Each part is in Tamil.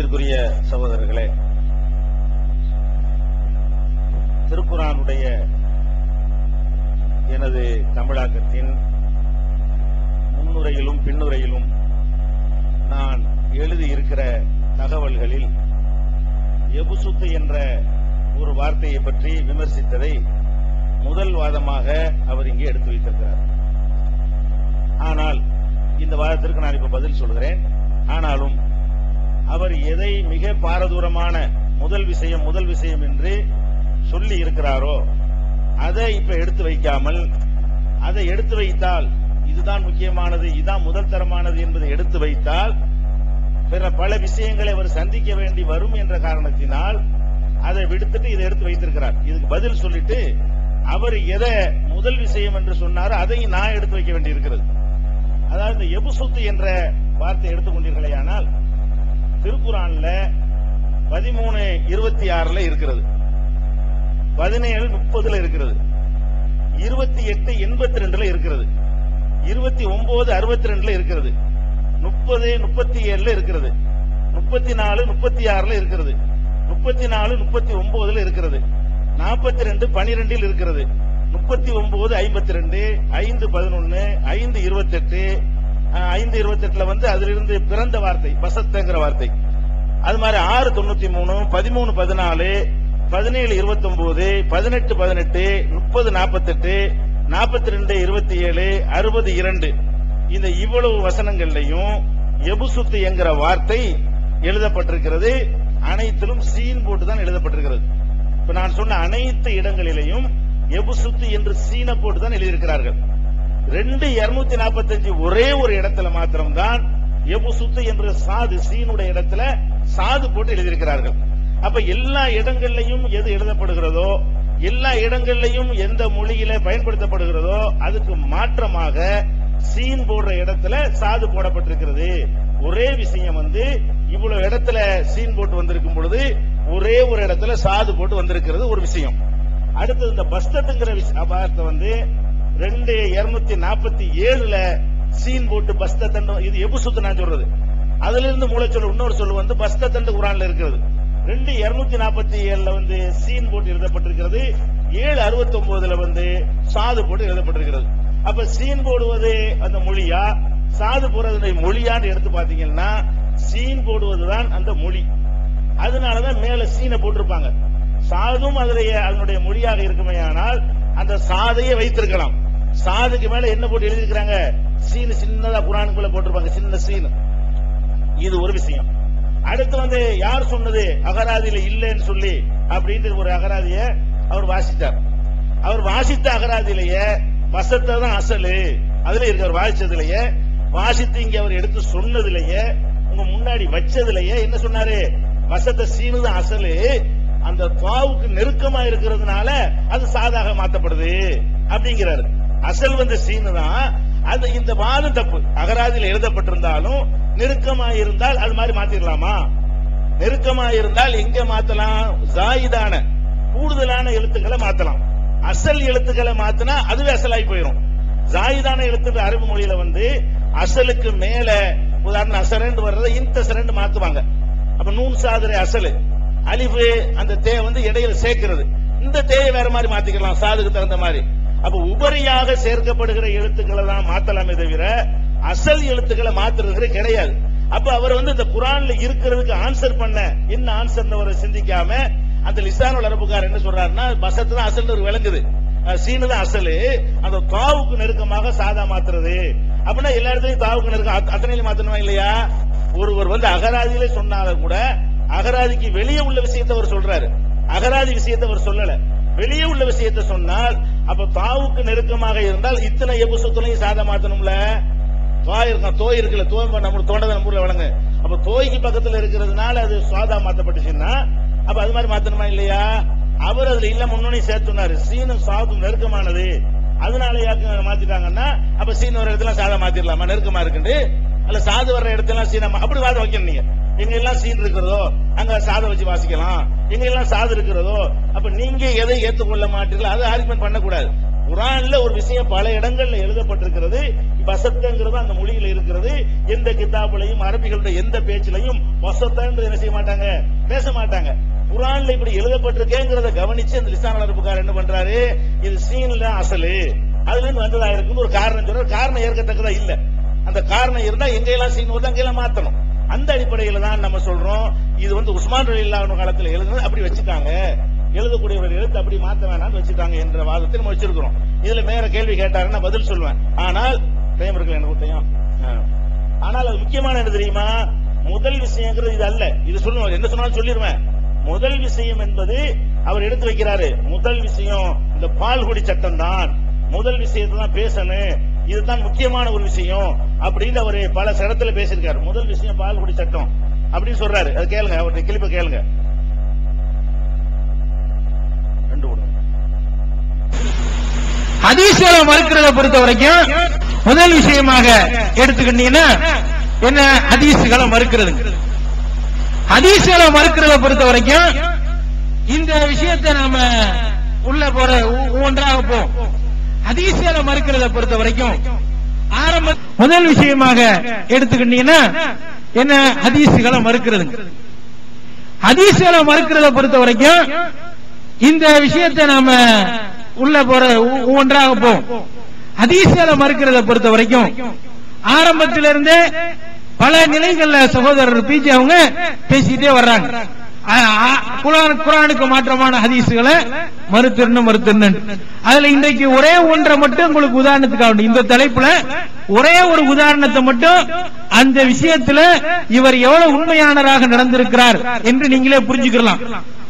அன்பிற்குரிய சகோதரர்களே திருக்குறானுடைய எனது தமிழாக்கத்தின் முன்னுரையிலும் பின்னுரையிலும் நான் எழுதியிருக்கிற தகவல்களில் எபுசுத்து என்ற ஒரு வார்த்தையை பற்றி விமர்சித்ததை முதல் வாதமாக அவர் இங்கே எடுத்து வைத்திருக்கிறார். ஆனால் இந்த வாதத்திற்கு நான் இப்ப பதில் சொல்கிறேன். ஆனாலும் அவர் எதை மிக பாரதூரமான முதல் விஷயம் முதல் விஷயம் என்று சொல்லி இருக்கிறாரோ அதை இப்ப எடுத்து வைக்காமல் அதை எடுத்து வைத்தால் இதுதான் முக்கியமானது இதுதான் முதல் தரமானது என்பதை எடுத்து வைத்தால் பிற பல விஷயங்களை அவர் சந்திக்க வேண்டி வரும் என்ற காரணத்தினால் அதை விடுத்துட்டு இதை எடுத்து வைத்திருக்கிறார். இதுக்கு பதில் சொல்லிட்டு அவர் எதை முதல் விஷயம் என்று சொன்னாரோ அதையும் நான் எடுத்து வைக்க வேண்டி இருக்கிறது அதாவது எபுசுத்து என்ற வார்த்தை எடுத்துக்கொண்டீர்களேயானால் திருக்குறான்ல பதிமூணு இருபத்தி ஆறுல இருக்கிறது. பதினேழு முப்பதுல இருக்கிறது. இருபத்தி எட்டு எண்பத்தி ரெண்டுல இருக்கிறது. இருபத்தி ஒன்பது அறுபத்தி ரெண்டுல இருக்கிறது. முப்பது முப்பத்தி ஏழுல இருக்கிறது. முப்பத்தி நாலு முப்பத்தி ஆறுல இருக்கிறது. முப்பத்தி நாலு முப்பத்தி ஒன்பதுல இருக்கிறது. நாற்பத்தி ரெண்டு பனிரெண்டில் இருக்கிறது. முப்பத்தி ஒன்பது ஐம்பத்தி ரெண்டு ஐந்து பதினொன்னு ஐந்து இருபத்தெட்டு ஐந்து இருபத்தி எட்டுல வந்து அதிலிருந்து பிறந்த வார்த்தை வசத்தங்கிற வார்த்தை. அது மாதிரி ஆறு தொண்ணூத்தி மூணு பதிமூணு பதினாலு பதினேழு இருபத்தி ஒன்பது பதினெட்டு பதினெட்டு முப்பது நாற்பத்தெட்டு நாற்பத்தி ரெண்டு இருபத்தி ஏழு அறுபது இரண்டு. இந்த இவ்வளவு வசனங்கள்லையும் எபுசுத்து என்கிற வார்த்தை எழுதப்பட்டிருக்கிறது. அனைத்திலும் சீன் போட்டு தான் எழுதப்பட்டிருக்கிறது. இப்ப நான் சொன்ன அனைத்து இடங்களிலேயும் எபுசுத்து என்று சீன போட்டு தான் எழுதியிருக்கிறார்கள். ரெண்டு இருநூத்தி நாற்பத்தஞ்சு ஒரே ஒரு இடத்துல மாத்திரம்தான் எபுசுத்து என்ற சாது சீனுடைய இடத்துல சாது போட்டு எழுதியிருக்கிறார்கள். அப்ப எல்லா இடங்கள்லையும் எது எழுதப்படுகிறதோ எல்லா இடங்கள்லையும் எந்த மொழியில பயன்படுத்தப்படுகிறதோ அதுக்கு மாற்றமாக சீன் போடுற இடத்துல சாது போடப்பட்டிருக்கிறது. ஒரே விஷயம் வந்து இவ்வளவு இடத்துல சீன் போட்டு வந்திருக்கும் பொழுது ஒரே ஒரு இடத்துல சாது போட்டு வந்திருக்கிறது ஒரு விஷயம். அடுத்தது இந்த பஸ்தத்துங்கிற வார்த்தை வந்து ரெண்டு இருநூத்தி நாற்பத்தி ஏழுல சீன் போட்டு பஸ்தத்தண்டு இது எபுசுத்து நான் சொல்றது. அதுல இருந்து மூளைச்சொல் இன்னொரு சொல் வந்து பஸ்தத்தண்டு குரான்ல இருக்கிறது. ரெண்டு இருநூத்தி நாற்பத்தி ஏழுல வந்து சீன் போட்டு எழுதப்பட்டிருக்கிறது. ஏழு அறுபத்தி ஒன்பதுல வந்து சாது போட்டு எழுதப்பட்டிருக்கிறது. அப்ப சீன் போடுவது அந்த மொழியா? சாது போடுறது மொழியான்னு எடுத்து பாத்தீங்கன்னா சீன் போடுவதுதான் அந்த மொழி. அதனாலதான் மேல சீனை போட்டிருப்பாங்க. சாதும் அதனுடைய அதனுடைய மொழியாக இருக்குமே ஆனால் அந்த சாதையை வைத்திருக்கலாம். சாதுக்கு மேல என்ன போட்டு எழுதியிருக்கிறாங்க? சீனு சின்னதா குரானுக்குள்ள போட்டிருப்பாங்க. சின்ன சீனு. இது ஒரு விஷயம். அடுத்து வந்து யார் சொன்னது? அகராதியில இல்லைன்னு சொல்லி அப்படின்ற ஒரு அகராதிய அவர் வாசித்தார். அவர் வாசித்த அகராதியிலேயே வசத்தை தான் அசலு. அதுல இருக்க அவர் வாசிச்சதுலயே. வாசித்து இங்க அவர் எடுத்து சொன்னதுலயே உங்க முன்னாடி வச்சதுலயே என்ன சொன்னாரு? வசத்தை சீனு தான் அசலு. அந்த துவாவுக்கு நெருக்கமா இருக்கிறதுனால அது சாதாக மாத்தப்படுது அப்படிங்கிறாரு. அசல் வந்து சீனு தான் அது இந்த வாதம் தப்பு. அகராதியில் எழுதப்பட்டிருந்தாலும் நெருக்கமா இருந்தால் அது மாதிரி மாத்திரலாமா? நெருக்கமா இருந்தால் எங்க மாத்தலாம்? ஜாயிதான கூடுதலான எழுத்துக்களை மாத்தலாம். அசல் எழுத்துக்களை மாத்தினா அதுவே அசலாகி போயிடும் ஜாயிதான எழுத்துக்கள் அரபு மொழியில வந்து அசலுக்கு மேல உதாரணம் அசரண்டு வர்றதை இன்தசரண்டு மாத்துவாங்க. அப்ப நூன் சாதரை அசலு. அலிஃபு அந்த தே வந்து இடையில சேர்க்கிறது. இந்த தேயை வேற மாதிரி மாத்திக்கலாம் சாதுக்கு தகுந்த மாதிரி. அப்ப உபரியாக சேர்க்கப்படுகிற எழுத்துக்களை தான் மாத்தலாமே தவிர அசல் எழுத்துக்களை மாத்துறது கிடையாது. அப்ப அவர் வந்து இந்த குரான்ல இருக்கிறதுக்கு ஆன்சர் பண்ண என்ன ஆன்சர் அவரை சிந்திக்காம அந்த லிசான அரபுக்கார் என்ன சொல்றாருன்னா பசத்து தான் அசல் ஒரு விளங்குது சீனு தான் அசலு. அந்த தாவுக்கு நெருக்கமாக சாதா மாத்துறது. அப்படின்னா எல்லா இடத்துலயும் தாவுக்கு நெருக்கம் அத்தனையில மாத்தணுமா இல்லையா? ஒருவர் வந்து அகராதியிலே சொன்னாலும் கூட அகராதிக்கு வெளியே உள்ள விஷயத்தை அவர் சொல்றாரு. அகராதி விஷயத்தை அவர் சொல்லல. வெளியே உள்ள விஷயத்தை சொன்னால் அப்ப தாவுக்கு நெருக்கமாக இருந்தால் இத்தனை எபுசத்துலையும் சாதம் மாத்தணும்ல? தோய் இருக்கான் தோய் இருக்குல்ல தோய் நம்ம தோண்டதை நம்ம ஊர்ல வழங்க அப்ப தோய்க்கு பக்கத்துல இருக்கிறதுனால அது சுவாதா மாத்தப்பட்டுச்சுன்னா அப்ப அது மாதிரி மாத்தணுமா இல்லையா? அவர் அதுல இல்ல முன்னணி சேர்த்துனாரு சீனும் சாதும் நெருக்கமானது. அதனால யாருக்கு மாத்திட்டாங்கன்னா அப்ப சீன் ஒரு இடத்துல சாதா மாத்திரலாமா? நெருக்கமா இருக்குன்னு அல்ல சாது வர்ற இடத்துல சீனா அப்படி வாதம் வைக்கணும் நீங்க. எங்க எல்லாம் சீன் இருக்கிறதோ அங்க சாதம் வச்சு வாசிக்கலாம். எங்க எல்லாம் சாது இருக்கிறதோ அப்ப நீங்க எதை ஏத்துக்கொள்ள மாட்டீங்களோ அதை ஆர்குமெண்ட் பண்ணக்கூடாது. குரான்ல ஒரு விஷயம் பல இடங்கள்ல எழுதப்பட்டிருக்கிறது. வசத்தங்கிறது அந்த மொழியில இருக்கிறது. எந்த கிதாபுலையும் அரபிகளுடைய எந்த பேச்சிலையும் வசத்தன்றது என்ன செய்ய மாட்டாங்க? பேச மாட்டாங்க. குரான்ல இப்படி எழுதப்பட்டிருக்கேங்கிறத கவனிச்சு அந்த லிசான அரபுக்கார் என்ன பண்றாரு? இது சீன்ல அசலு. அதுல இருந்து வந்ததா இருக்குன்னு ஒரு காரணம் சொல்ற காரணம் ஏற்கத்தக்கதா இல்லை. அந்த காரணம் இருந்தா எங்கெல்லாம் செய்யணும் வருது அங்கெல்லாம் மாத்தணும். அந்த அடிப்படையில தான் நம்ம சொல்றோம் இது வந்து உஸ்மான் ரலி இல்லாத காலத்தில் எழுதுனது அப்படி வச்சுட்டாங்க. எழுதக்கூடியவர்கள் எழுத்து அப்படி மாத்த வேணாம்னு வச்சுட்டாங்க என்ற வாதத்தை நம்ம வச்சிருக்கிறோம். இதுல மேல கேள்வி கேட்டாருன்னா பதில் சொல்லுவேன். ஆனால் டைம் இருக்குல்ல எனக்கு டைம் ஆனால் அது முக்கியமான என்ன தெரியுமா? முதல் விஷயங்கிறது இது அல்ல. இது சொல்லுவேன் என்ன சொன்னாலும் சொல்லிடுவேன் முதல் விஷயம் என்பது அவர் எடுத்து வைக்கிறாரு. முதல் விஷயம் இந்த பால்குடி சட்டம் தான். முதல் விஷயத்தை தான் பேசணும். இதுதான் முக்கியமான ஒரு விஷயம் அப்படின்னு அவர் பல சடத்துல பேசியிருக்காரு. முதல் விஷயம் பால்குடி சட்டம் அப்படின்னு சொல்றாரு. அது கேளுங்க அவருடைய கிளிப்ப கேளுங்க. ரெண்டு ஹதீஸ்களை மறுக்கிறத பொறுத்த வரைக்கும் முதல் விஷயமாக எடுத்துக்கிட்டீங்கன்னா என்ன ஹதீஸ்களை மறுக்கிறது? ஹதீஸ்களை மறுக்கிறத பொறுத்த வரைக்கும் இந்த விஷயத்தை நாம உள்ள போற ஒன்றாக போ அதிசயால மறுக்கிறத பொறுத்த வரைக்கும் ஆரம்ப முதல் விஷயமாக எடுத்துக்கிட்டீங்கன்னா என்ன? ஹதீஸ்களை மறுக்கிறது ஹதீஸ்களை மறுக்கிறத பொறுத்த வரைக்கும் இந்த விஷயத்தை நாம உள்ள போற ஒன்றாக போ ஹதீஸ்களை மறுக்கிறத பொறுத்த வரைக்கும் ஆரம்பத்திலிருந்தே பல நிலைகள்ல சகோதரர் பிஜி அவங்க பேசிட்டே வர்றாங்க. குரானுக்கு மாற்றமான ஹதீஸ்களை மறுத்திருன்னு மறுத்திருன்னு. அதுல இன்றைக்கு ஒரே ஒன்றை மட்டும் உங்களுக்கு உதாரணத்துக்காக இந்த தலைப்புல ஒரே ஒரு உதாரணத்தை மட்டும் அந்த விஷயத்துல இவர் எவ்வளவு உண்மையானராக நடந்திருக்கிறார் என்று நீங்களே புரிஞ்சுக்கலாம்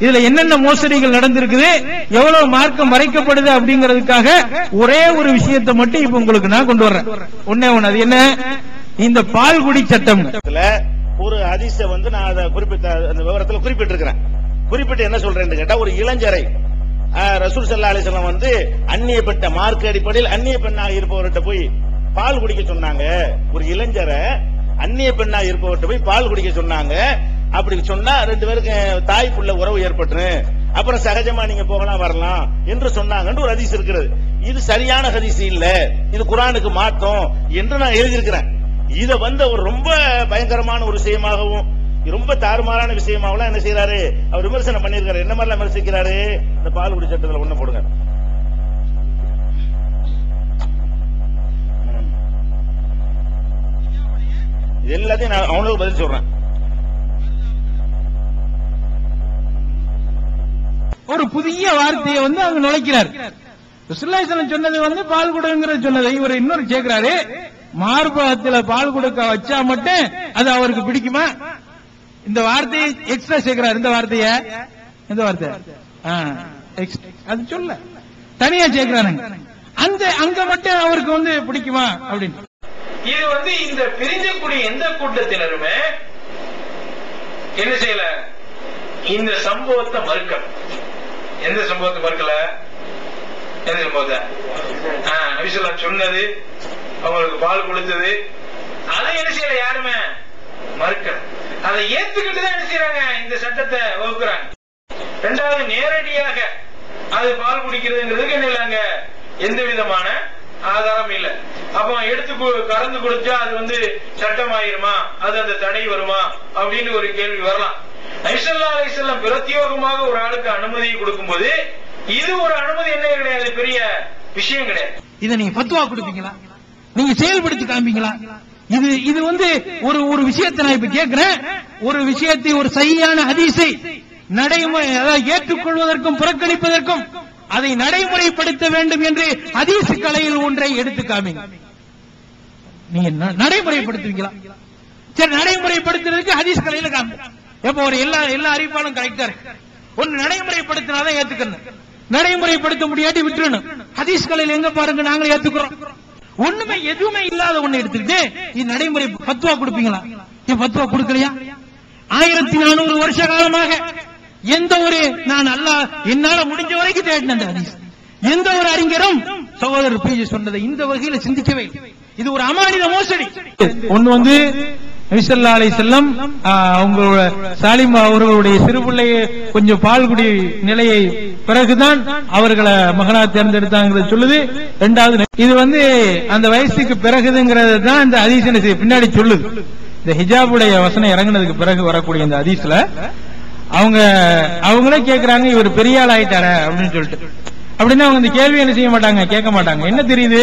இதுல என்னென்ன மோசடிகள் நடந்திருக்குது எவ்வளவு மார்க்கம் மறைக்கப்படுது அப்படிங்கறதுக்காக ஒரே ஒரு விஷயத்தை மட்டும் இப்ப உங்களுக்கு நான் கொண்டு வர்றேன். ஒன்னே ஒண்ணு அது என்ன? இந்த பால்குடி சட்டம். ஒரு அதிச வந்து நான் அதை குறிப்பிட்ட அந்த விவரத்தில் குறிப்பிட்டிருக்கிறேன். குறிப்பிட்டு என்ன சொல்றேன்னு கேட்டா ஒரு இளைஞரை ரசூல் சல்லா அலிஸ்லாம் வந்து அந்நிய பெட்ட மார்க் அடிப்படையில் அந்நிய பெண்ணாக இருப்பவர்கிட்ட போய் பால் குடிக்க சொன்னாங்க. ஒரு இளைஞரை அந்நிய பெண்ணாக இருப்பவர்கிட்ட போய் பால் குடிக்க சொன்னாங்க. அப்படி சொன்னா ரெண்டு பேருக்கு தாய் புள்ள உறவு ஏற்பட்டு அப்புறம் சகஜமா நீங்க போகலாம் வரலாம் என்று சொன்னாங்கன்னு ஒரு ஹதீஸ் இருக்கிறது. இது சரியான ஹதீஸ் இல்ல. இது குரானுக்கு மாத்தம் என்று நான் எழுதியிருக்கிறேன். இத வந்து அவர் ரொம்ப பயங்கரமான ஒரு விஷயமாகவும் ரொம்ப தாறுமாறான விஷயமாகவும் என்ன செய்யறாரு அவர் விமர்சனம் பண்ணிருக்காரு என்ன மாதிரிலாம் விமர்சிக்கிறாரு? இந்த பால் குடி சட்டத்துல ஒண்ணு போடுங்க. எல்லாத்தையும் நான் அவனுக்கு பதில் சொல்றேன். ஒரு புதிய வார்த்தையை வந்து அங்க நுழைக்கிறார். சொன்னது வந்து பால் கொடுங்கிற சொன்னதை இவர் இன்னொரு கேட்கிறாரு மார்பகத்துல பால் கொடுக்க வச்சா மட்டும் அது அவருக்கு பிடிக்குமா? இந்த வார்த்தையை எக்ஸ்ட்ரா சேர்க்கிறார். இந்த வார்த்தைய? இந்த வார்த்தை அது சொல்ல. தனியா சேர்க்கிறானுங்க அந்த அங்க மட்டும் அவருக்கு வந்து பிடிக்குமா அப்படின்னு. இது வந்து இந்த பிரிஞ்சக்கூடிய எந்த கூட்டத்தினருமே என்ன செய்யல? இந்த சம்பவத்தை மறுக்கல. எந்த சம்பவத்தை மறுக்கல? எந்த சம்பவத்தை? சொன்னது அவங்களுக்கு பால் கொடுத்தது அதை என்ன செய்யல யாருமே? மறுக்கல. அதை ஏத்துக்கிட்டு தான் என்ன செய்யறாங்க? இந்த சட்டத்தை வகுக்கிறாங்க. ரெண்டாவது நேரடியாக அது பால் குடிக்கிறதுங்கிறதுக்கு என்ன இல்லைங்க? எந்த விதமான ஆதாரம் இல்ல. அப்போ எடுத்து கறந்து குடிச்சா அது வந்து சட்டம் ஆயிருமா அது அந்த தடை வருமா? அப்படின்னு ஒரு கேள்வி வரலாம். ஐசல்லா அலிசல்லாம் பிரத்யோகமாக ஒரு ஆளுக்கு அனுமதி கொடுக்கும்போது இது ஒரு அனுமதி என்ன கிடையாது? பெரிய விஷயம் கிடையாது. இதை நீங்க பத்துவா கொடுப்பீங்களா? நீங்க செயல்படுத்தி காமிங்களா? இது இது வந்து ஒரு ஒரு விஷயத்தை நான் இப்ப கேட்கிறேன் ஒரு விஷயத்தை ஒரு சரியான அதிசை நடைமுறை அதாவது ஏற்றுக்கொள்வதற்கும் புறக்கணிப்பதற்கும் அதை நடைமுறைப்படுத்த வேண்டும் என்று ஹதீஸ் கலையில் ஒன்றை எடுத்து காமிங்க. நீங்க நடைமுறைப்படுத்துவீங்களா? சரி நடைமுறைப்படுத்துறதுக்கு ஹதீஸ் கலையில காமி எப்ப ஒரு எல்லா எல்லா அறிவிப்பாலும் கரெக்டா இருக்கு. ஒன்னு நடைமுறைப்படுத்தினாதான் ஏத்துக்கணும். நடைமுறைப்படுத்த முடியாட்டி விட்டுறணும். ஹதீஸ் கலையில எங்க பாருங்க நாங்களே ஏத்துக்கிறோம். ஒண்ணுமே எதுவுமே இல்லாத ஒண்ணு எடுத்துக்கிட்டு இது நடைமுறை பத்துவா கொடுப்பீங்களா? ஏன் பத்துவா கொடுக்கலையா? ஆயிரத்தி நானூறு வருஷ காலமாக எந்த ஒரு நான் அல்லாஹ் என்னால முடிஞ்ச வரைக்கும் தேடினேன் எந்த ஒரு அறிஞரும் சகோதரர் பிஜி சொன்னதை இந்த வகையில சிந்திக்கவே இது ஒரு அமானித மோசடி. ஒண்ணு வந்து நபிசல்லா அலை செல்லம் அவங்களோட சாலிம் அவர்களுடைய சிறுபிள்ளையை கொஞ்சம் பால்குடி நிலையை பிறகுதான் அவர்களை மகனா தேர்ந்தெடுத்தாங்கிறது சொல்லுது. ரெண்டாவது இது வந்து அந்த வயசுக்கு பிறகுதுங்கிறது தான் இந்த ஹதீஸ் பின்னாடி சொல்லுது. இந்த ஹிஜாபுடைய வசனம் இறங்குனதுக்கு பிறகு வரக்கூடிய இந்த அதிசல அவங்க அவங்களே கேக்குறாங்க இவர் பெரிய ஆள் ஆயிட்டார அப்படின்னு சொல்லிட்டு. அப்படின்னா அவங்க இந்த கேள்வி என்ன செய்ய மாட்டாங்க? கேட்க மாட்டாங்க. என்ன தெரியுது?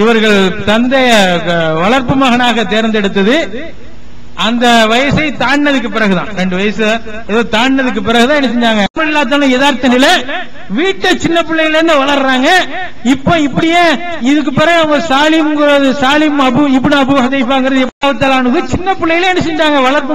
இவர்கள் தந்தைய வளர்ப்பு மகனாக தேர்ந்தெடுத்தது. அந்த வயசை தாண்டினதுக்கு பிறகுதான். ரெண்டு வயசு ஏதோ தாண்டினதுக்கு பிறகுதான் என்ன செஞ்சாங்க? இல்லாதாலும் யதார்த்த நிலை வீட்டை சின்ன பிள்ளைகள இருந்து வளர்றாங்க. இப்ப இப்படியே இதுக்கு பிறகு அவங்க சாலிம்ங்கிறது சாலிம் அபு இப்படி அபு ஹதைஃபாங்கிறது சின்ன பிள்ளையில என்ன செஞ்சாங்க? வளர்ப்பு